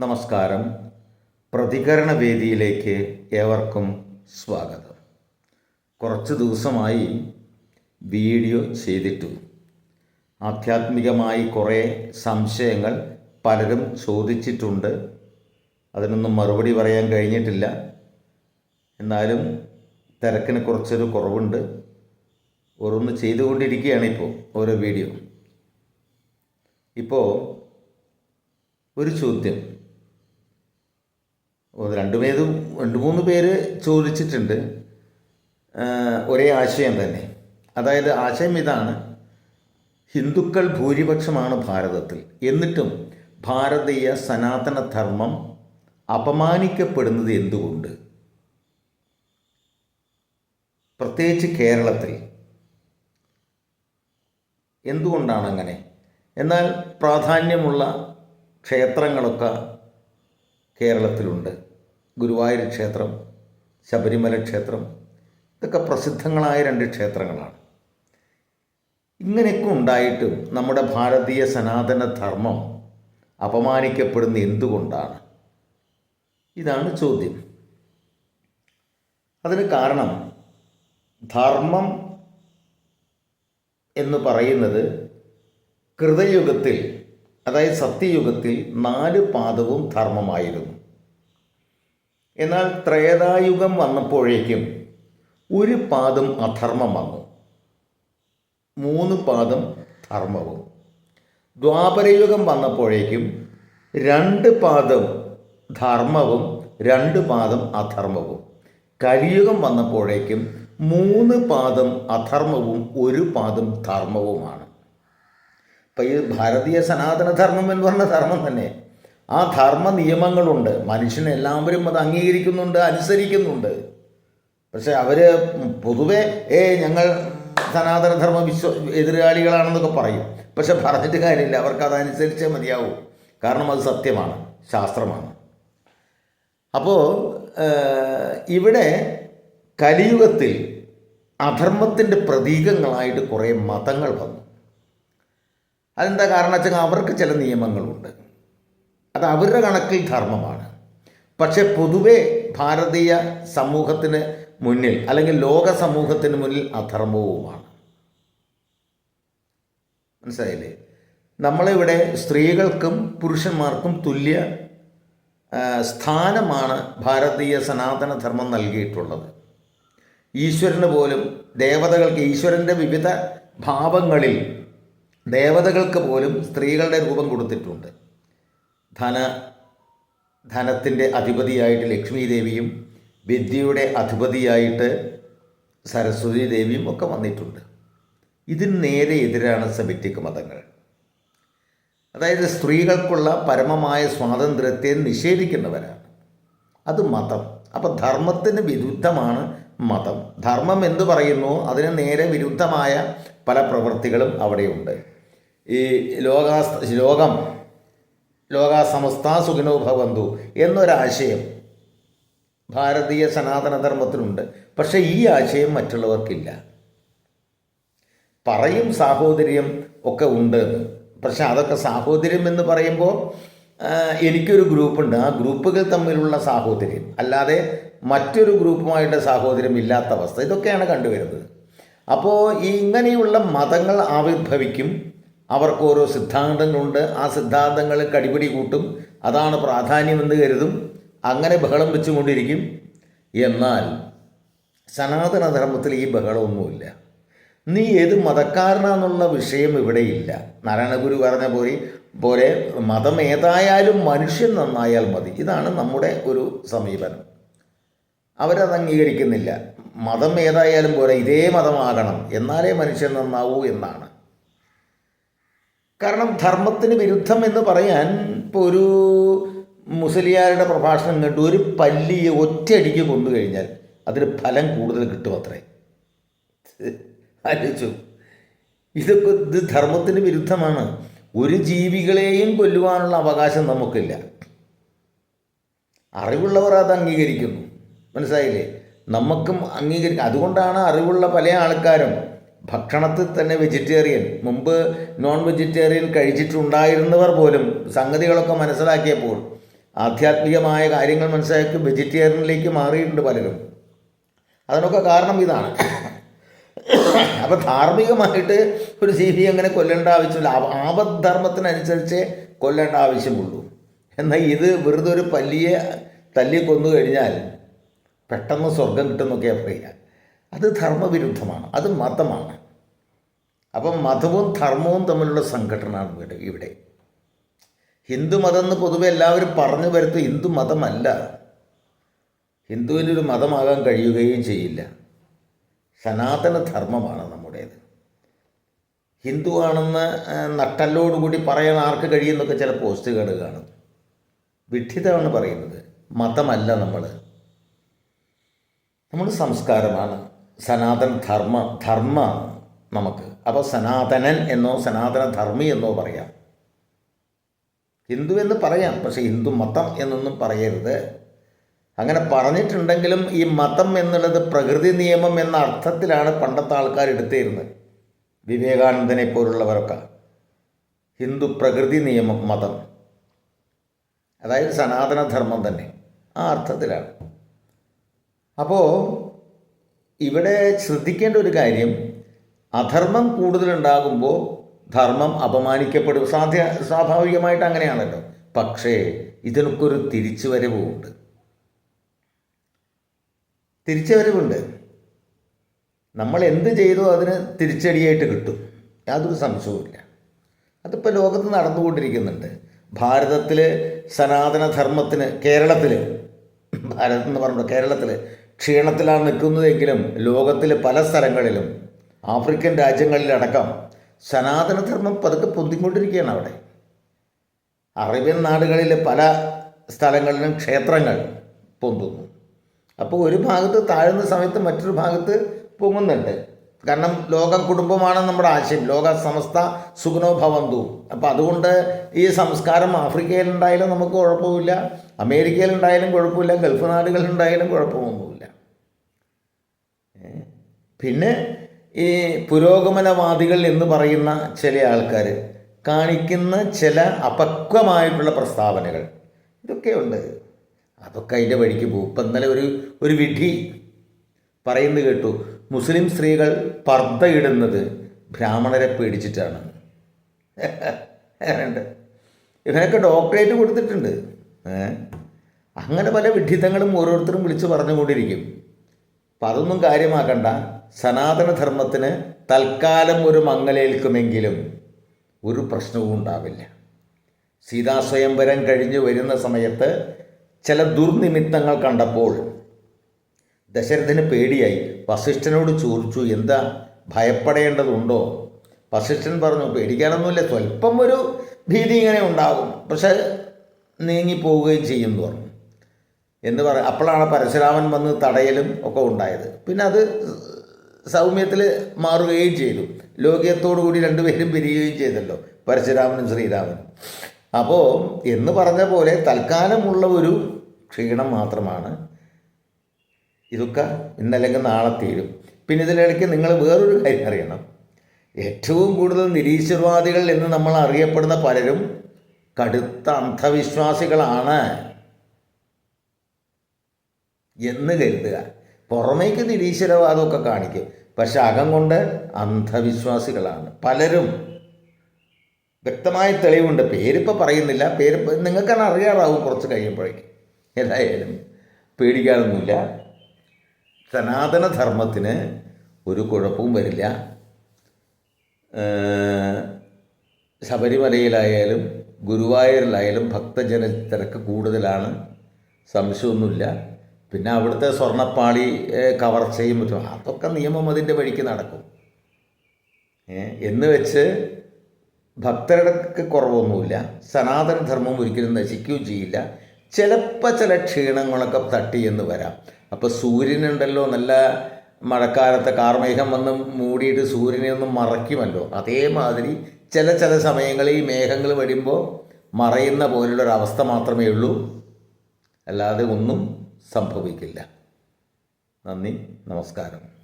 നമസ്കാരം. പ്രതികരണ വേദിയിലേക്ക് ഏവർക്കും സ്വാഗതം. കുറച്ച് ദിവസമായി വീഡിയോ ചെയ്തിട്ടു. ആധ്യാത്മികമായി കുറേ സംശയങ്ങൾ പലരും ചോദിച്ചിട്ടുണ്ട്. അതിനൊന്നും മറുപടി പറയാൻ കഴിഞ്ഞിട്ടില്ല. എന്നാലും തിരക്കിന് കുറച്ചൊരു കുറവുണ്ട്. ഓരോന്ന് ചെയ്തുകൊണ്ടിരിക്കുകയാണ് ഇപ്പോൾ ഓരോ വീഡിയോ. ഇപ്പോൾ ഒരു ചോദ്യം. രണ്ട് പേര് രണ്ട് മൂന്ന് പേര് ചോദിച്ചിട്ടുണ്ട്. ഒരേ ആശയം തന്നെ. അതായത് ആശയം ഇതാണ് ഹിന്ദുക്കൾ ഭൂരിപക്ഷമാണ് ഭാരതത്തിൽ. എന്നിട്ടും ഭാരതീയ സനാതന ധർമ്മം അപമാനിക്കപ്പെടുന്നത് എന്തുകൊണ്ട്? പ്രത്യേകിച്ച് കേരളത്തിൽ. എന്തുകൊണ്ടാണ് അങ്ങനെ എന്നാൽ പ്രാധാന്യമുള്ള ക്ഷേത്രങ്ങളൊക്കെ കേരളത്തിലുണ്ട്. ഗുരുവായൂർ ക്ഷേത്രം ശബരിമല ക്ഷേത്രം ഇതൊക്കെ പ്രസിദ്ധങ്ങളായ രണ്ട് ക്ഷേത്രങ്ങളാണ്. ഇങ്ങനെയൊക്കെ ഉണ്ടായിട്ടും നമ്മുടെ ഭാരതീയ സനാതന ധർമ്മം അപമാനിക്കപ്പെടുന്ന എന്തുകൊണ്ടാണ്? ഇതാണ് ചോദ്യം. അതിന് കാരണം ധർമ്മം എന്ന് പറയുന്നത് കൃതയുഗത്തിൽ അതായത് സത്യയുഗത്തിൽ നാല് പാദവും ധർമ്മമായിരുന്നു. എന്നാൽ ത്രേതായുഗം വന്നപ്പോഴേക്കും ഒരു പാദം അധർമ്മം വന്നു. മൂന്ന് പാദം ധർമ്മവും. ദ്വാപരയുഗം വന്നപ്പോഴേക്കും രണ്ട് പാദം ധർമ്മവും രണ്ട് പാദം അധർമ്മവും. കലിയുഗം വന്നപ്പോഴേക്കും മൂന്ന് പാദം അധർമ്മവും ഒരു പാദം ധർമ്മവുമാണ്. അപ്പം ഈ ഭാരതീയ സനാതന ധർമ്മം എന്ന് പറഞ്ഞ ധർമ്മം തന്നെ. ആ ധർമ്മ നിയമങ്ങളുണ്ട് മനുഷ്യൻ എല്ലാവരും അത് അംഗീകരിക്കുന്നുണ്ട് അനുസരിക്കുന്നുണ്ട്. പക്ഷെ അവർ പൊതുവെ ഏ ഞങ്ങൾ സനാതനധർമ്മ വിശ്വ എതിരാളികളാണെന്നൊക്കെ പറയും. പക്ഷെ പറഞ്ഞിട്ട് കാര്യമില്ല. അവർക്ക് അതനുസരിച്ചേ മതിയാവും. കാരണം അത് സത്യമാണ് ശാസ്ത്രമാണ്. അപ്പോൾ ഇവിടെ കലിയുഗത്തിൽ അധർമ്മത്തിന്റെ പ്രതീകങ്ങളായിട്ട് കുറേ മതങ്ങൾ വന്നു. അതെന്താ കാരണം വെച്ചാൽ അവർക്ക് ചില നിയമങ്ങളുണ്ട്. അത് അവരുടെ കണക്കിൽ ധർമ്മമാണ്. പക്ഷെ പൊതുവെ ഭാരതീയ സമൂഹത്തിന് മുന്നിൽ അല്ലെങ്കിൽ ലോക സമൂഹത്തിന് മുന്നിൽ അധർമ്മവുമാണ്. മനസ്സിലായില്ലേ? നമ്മളിവിടെ സ്ത്രീകൾക്കും പുരുഷന്മാർക്കും തുല്യ സ്ഥാനമാണ് ഭാരതീയ സനാതന ധർമ്മം നൽകിയിട്ടുള്ളത്. ഈശ്വരന് പോലും ദേവതകൾക്ക് ഈശ്വരന്റെ വിവിധ ഭാവങ്ങളിൽ ദേവതകൾക്ക് പോലും സ്ത്രീകളുടെ രൂപം കൊടുത്തിട്ടുണ്ട്. ധന ധനത്തിന്റെ അധിപതിയായിട്ട് ലക്ഷ്മി ദേവിയും വിദ്യയുടെ അധിപതിയായിട്ട് സരസ്വതി ദേവിയും ഒക്കെ വന്നിട്ടുണ്ട്. ഇതിന് നേരെ എതിരാണ് സെമിറ്റിക് മതങ്ങൾ. അതായത് സ്ത്രീകൾക്കുള്ള പരമമായ സ്വാതന്ത്ര്യത്തെ നിഷേധിക്കുന്നവരാണ്. അത് മതം. അപ്പം ധർമ്മത്തിന് വിരുദ്ധമാണ് മതം. ധർമ്മം എന്ന് പറയുന്നു? അതിന് നേരെ വിരുദ്ധമായ പല പ്രവൃത്തികളും അവിടെയുണ്ട്. ഈ ലോകാ ലോകം ലോകാ സമസ്ത സുഖിനോ ഭവന്തു എന്നൊരാശയം ഭാരതീയ സനാതനധർമ്മത്തിനുണ്ട് പക്ഷേ ഈ ആശയം മറ്റുള്ളവർക്കില്ല. പറയും സാഹോദര്യം ഒക്കെ ഉണ്ട് പക്ഷെ അതൊക്കെ സാഹോദര്യം എന്ന് പറയുമ്പോൾ എനിക്കൊരു ഗ്രൂപ്പുണ്ട്. ആ ഗ്രൂപ്പുകൾ തമ്മിലുള്ള സാഹോദര്യം. അല്ലാതെ മറ്റൊരു ഗ്രൂപ്പുമായിട്ട് സാഹോദര്യം ഇല്ലാത്ത അവസ്ഥ. ഇതൊക്കെയാണ് കണ്ടുവരുന്നത്. അപ്പോൾ ഈ ഇങ്ങനെയുള്ള മതങ്ങൾ ആവിർഭവിക്കും. അവർക്ക് ഓരോ സിദ്ധാന്തങ്ങളുണ്ട്. ആ സിദ്ധാന്തങ്ങൾ കടിപിടി കൂട്ടും. അതാണ് പ്രാധാന്യമെന്ന് കരുതും. അങ്ങനെ ബഹളം വെച്ചുകൊണ്ടിരിക്കും. എന്നാൽ സനാതനധർമ്മത്തിൽ ഈ ബഹളമൊന്നുമില്ല. നീ ഏത് മതക്കാരനാന്നുള്ള വിഷയം ഇവിടെയില്ല. നാരായണഗുരു പറഞ്ഞ പോലെ പോലെ മതം ഏതായാലും മനുഷ്യൻ നന്നായാൽ മതി. ഇതാണ് നമ്മുടെ ഒരു സമീപനം. അവരത് അംഗീകരിക്കുന്നില്ല. മതം ഏതായാലും പോലെ ഇതേ മതമാകണം. എന്നാലേ മനുഷ്യൻ നന്നാവൂ എന്നാണ്. കാരണം ധർമ്മത്തിന് വിരുദ്ധം എന്ന് പറയാൻ ഇപ്പോൾ ഒരു മുസലിയാരുടെ പ്രഭാഷണം കണ്ടു. ഒരു പല്ലിയെ ഒറ്റയടിക്ക് കൊണ്ടു കഴിഞ്ഞാൽ അതിന് ഫലം കൂടുതൽ കിട്ടും അത്രേ. ആലോചിച്ചു. ഇതൊക്കെ ഇത് ധർമ്മത്തിന് വിരുദ്ധമാണ്. ഒരു ജീവികളെയും കൊല്ലുവാനുള്ള അവകാശം നമുക്കില്ല. അറിവുള്ളവർ അത് അംഗീകരിക്കുന്നു. മനസ്സിലായില്ലേ? നമുക്കും അംഗീകരിക്കും അതുകൊണ്ടാണ് അറിവുള്ള പല ആൾക്കാരും ഭക്ഷണത്തിൽ തന്നെ വെജിറ്റേറിയൻ. മുമ്പ് നോൺ വെജിറ്റേറിയൻ കഴിച്ചിട്ടുണ്ടായിരുന്നവർ പോലും സംഗതികളൊക്കെ മനസ്സിലാക്കിയപ്പോൾ ആധ്യാത്മികമായ കാര്യങ്ങൾ മനസ്സിലാക്കി വെജിറ്റേറിയനിലേക്ക് മാറിയിട്ടുണ്ട് പലരും. അതിനൊക്കെ കാരണം ഇതാണ്. അപ്പോൾ ധാർമ്മികമായിട്ട് ഒരു ജീവി അങ്ങനെ കൊല്ലേണ്ട ആവശ്യമില്ല. ആപദ്ധർമ്മത്തിനനുസരിച്ച് കൊല്ലേണ്ട ആവശ്യമുള്ളൂ. എന്നാൽ ഇത് വെറുതെ ഒരു പല്ലിയെ തല്ലി കൊന്നു കഴിഞ്ഞാൽ പെട്ടെന്ന് സ്വർഗം കിട്ടുന്നൊക്കെയാണ് പറയുക. അത് ധർമ്മവിരുദ്ധമാണ്. അത് മതമാണ്. അപ്പം മതവും ധർമ്മവും തമ്മിലുള്ള സംഘടനയാണ് ഇവിടെ ഹിന്ദുമതം എന്ന് പൊതുവെ എല്ലാവരും പറഞ്ഞു വരുത്തും ഹിന്ദു മതമല്ല. ഹിന്ദുവിന്റെ ഒരു മതമാകാൻ കഴിയുകയും ചെയ്യില്ല. സനാതന ധർമ്മമാണ് നമ്മുടേത്. ഹിന്ദുവാണെന്ന് നട്ടല്ലോടുകൂടി പറയാൻ ആർക്ക് കഴിയുന്നൊക്കെ ചില പോസ്റ്റുകൾ കാണും. വിഡ്ഢിതമാണ് പറയുന്നത് മതമല്ല നമ്മൾ നമ്മൾ സംസ്കാരമാണ് സനാതന ധർമ്മ ധർമ്മമാണ് നമുക്ക്. അപ്പോൾ സനാതനൻ എന്നോ സനാതന ധർമ്മി എന്നോ പറയാം. ഹിന്ദു എന്ന് പറയാം പക്ഷേ ഹിന്ദു മതം എന്നൊന്നും പറയരുത്. അങ്ങനെ പറഞ്ഞിട്ടുണ്ടെങ്കിലും ഈ മതം എന്നുള്ളത് പ്രകൃതി നിയമം എന്ന അർത്ഥത്തിലാണ് പണ്ടത്തെ ആൾക്കാർ എടുത്തിരുന്നത്. വിവേകാനന്ദനെ പോലുള്ളവരൊക്കെ. ഹിന്ദു പ്രകൃതി നിയമം മതം. അതായത് സനാതനധർമ്മം തന്നെ. ആ അർത്ഥത്തിലാണ്. അപ്പോൾ ഇവിടെ ശ്രദ്ധിക്കേണ്ട ഒരു കാര്യം അധർമ്മം കൂടുതലുണ്ടാകുമ്പോൾ ധർമ്മം അപമാനിക്കപ്പെടും. സാധ്യ സ്വാഭാവികമായിട്ട് അങ്ങനെയാണല്ലോ. പക്ഷേ ഇതിനൊക്കെ ഒരു തിരിച്ചുവരവുമുണ്ട്. തിരിച്ചുവരവുണ്ട്. നമ്മൾ എന്ത് ചെയ്തോ അതിന് തിരിച്ചടിയായിട്ട് കിട്ടും. യാതൊരു സംശയവുമില്ല. അതിപ്പോൾ ലോകത്ത് നടന്നുകൊണ്ടിരിക്കുന്നുണ്ട്. ഭാരതത്തിൽ സനാതനധർമ്മത്തിന് കേരളത്തിൽ ഭാരതം എന്ന് പറഞ്ഞു കേരളത്തിൽ ക്ഷീണത്തിലാണ് നിൽക്കുന്നതെങ്കിലും ലോകത്തിൽ പല സ്ഥലങ്ങളിലും ആഫ്രിക്കൻ രാജ്യങ്ങളിലടക്കം സനാതനധർമ്മം പതുക്കെ പൊന്തിക്കൊണ്ടിരിക്കുകയാണ് അവിടെ. അറേബ്യൻ നാടുകളിലെ പല സ്ഥലങ്ങളിലും ക്ഷേത്രങ്ങൾ പൊന്തുന്നു. അപ്പോൾ ഒരു ഭാഗത്ത് താഴുന്ന സമയത്ത് മറ്റൊരു ഭാഗത്ത് പൊങ്ങുന്നുണ്ട്. കാരണം ലോക കുടുംബമാണ് നമ്മുടെ ആശയം. ലോക സമസ്ത സുഖനോ ഭവന്തു. അപ്പോൾ അതുകൊണ്ട് ഈ സംസ്കാരം ആഫ്രിക്കയിലുണ്ടായാലും നമുക്ക് കുഴപ്പമില്ല. അമേരിക്കയിലുണ്ടായാലും കുഴപ്പമില്ല. ഗൾഫ് നാടുകളിലുണ്ടായാലും കുഴപ്പമൊന്നുമില്ല. പിന്നെ ഈ പുരോഗമനവാദികൾ എന്ന് പറയുന്ന ചില ആൾക്കാർ കാണിക്കുന്ന ചില അപക്വമായിട്ടുള്ള പ്രസ്താവനകൾ. ഇതൊക്കെ ഉണ്ട് അതൊക്കെ അതിന്റെ വഴിക്ക് പോകും. ഇപ്പം ഇന്നലെ ഒരു ഒരു വിധി പറയുന്നത് കേട്ടു. മുസ്ലിം സ്ത്രീകൾ പർദ്ദ ഇടുന്നത് ബ്രാഹ്മണരെ പേടിച്ചിട്ടാണ്. ഉണ്ട് ഇവനൊക്കെ ഡോക്ടറേറ്റ് കൊടുത്തിട്ടുണ്ട്. അങ്ങനെ പല വിഡിത്തങ്ങളും ഓരോരുത്തരും വിളിച്ച് പറഞ്ഞുകൊണ്ടിരിക്കും. അപ്പം അതൊന്നും കാര്യമാക്കണ്ട. സനാതനധർമ്മത്തിന് തൽക്കാലം ഒരു മങ്ങലേൽക്കുമെങ്കിലും ഒരു പ്രശ്നവും ഉണ്ടാവില്ല. സീതാസ്വയംവരം കഴിഞ്ഞു വരുന്ന സമയത്ത് ചില ദുർനിമിത്തങ്ങൾ കണ്ടപ്പോൾ ദശരഥന് പേടിയായി. വസിഷ്ഠനോട് ചോദിച്ചു എന്താ ഭയപ്പെടേണ്ടതുണ്ടോ? വസിഷ്ഠൻ പറഞ്ഞു പേടിക്കാനൊന്നുമില്ല സ്വല്പം ഒരു ഭീതി ഇങ്ങനെ ഉണ്ടാകും. പക്ഷെ നീങ്ങിപ്പോവുകയും ചെയ്യുമെന്ന് പറഞ്ഞു. എന്ന് പറ അപ്പോഴാണ് പരശുരാമൻ വന്ന് തടയലും ഒക്കെ ഉണ്ടായത്. പിന്നെ അത് സൗമ്യത്തിൽ മാറുകയും ചെയ്തു. ലോകിയത്തോടു കൂടി രണ്ടുപേരും പിരിയുകയും ചെയ്തല്ലോ പരശുരാമനും ശ്രീരാമനും. അപ്പോൾ എന്ന് പറഞ്ഞ പോലെ തൽക്കാലമുള്ള ഒരു ക്ഷീണം മാത്രമാണ്. ഇതൊക്കെ ഇന്നല്ലെങ്കിൽ നാളെ തീരും. പിന്നെ ഇതിലിടയ്ക്ക് നിങ്ങൾ വേറൊരു കാര്യം അറിയണം. ഏറ്റവും കൂടുതൽ നിരീശ്വരവാദികൾ എന്ന് നമ്മൾ അറിയപ്പെടുന്ന പലരും കടുത്ത അന്ധവിശ്വാസികളാണ്. എന്ന് കരുതുക. പുറമേക്ക് നിരീശ്വരവാദമൊക്കെ കാണിക്കും. പക്ഷെ അകം കൊണ്ട് അന്ധവിശ്വാസികളാണ്. പലരും വ്യക്തമായ തെളിവുണ്ട്. പേരിപ്പോൾ പറയുന്നില്ല. പേര് നിങ്ങൾക്കാണ് അറിയാറാവും കുറച്ച് കഴിയുമ്പോഴേക്കും. ഏതായാലും പേടിക്കാനൊന്നുമില്ല. സനാതനധർമ്മത്തിന് ഒരു കുഴപ്പവും വരില്ല. ശബരിമലയിലായാലും ഗുരുവായൂരിലായാലും ഭക്തജന തിരക്ക് കൂടുതലാണ്. സംശയമൊന്നുമില്ല. പിന്നെ അവിടുത്തെ സ്വർണപ്പാളി കവർച്ചയും മറ്റും അതൊക്കെ നിയമം അതിന്റെ വഴിക്ക് നടക്കും. എന്ന് വെച്ച് ഭക്തരുടെ കുറവൊന്നുമില്ല. സനാതനധർമ്മം ഒരിക്കലും നശിക്കുകയും ചെയ്യില്ല. ചിലപ്പോൾ ചില ക്ഷീണങ്ങളൊക്കെ തട്ടി എന്ന് വരാം. അപ്പോൾ സൂര്യനുണ്ടല്ലോ നല്ല മഴക്കാലത്തെ കാർമേഘം വന്ന് മൂടിയിട്ട് സൂര്യനെ ഒന്ന് മറയ്ക്കുമല്ലോ. അതേമാതിരി ചില ചില സമയങ്ങളിൽ ഈ മേഘങ്ങൾ വരുമ്പോൾ മറയുന്ന പോലുള്ളൊരവസ്ഥ മാത്രമേ ഉള്ളൂ. അല്ലാതെ ഒന്നും സംഭവിക്കില്ല. നന്ദി നമസ്കാരം.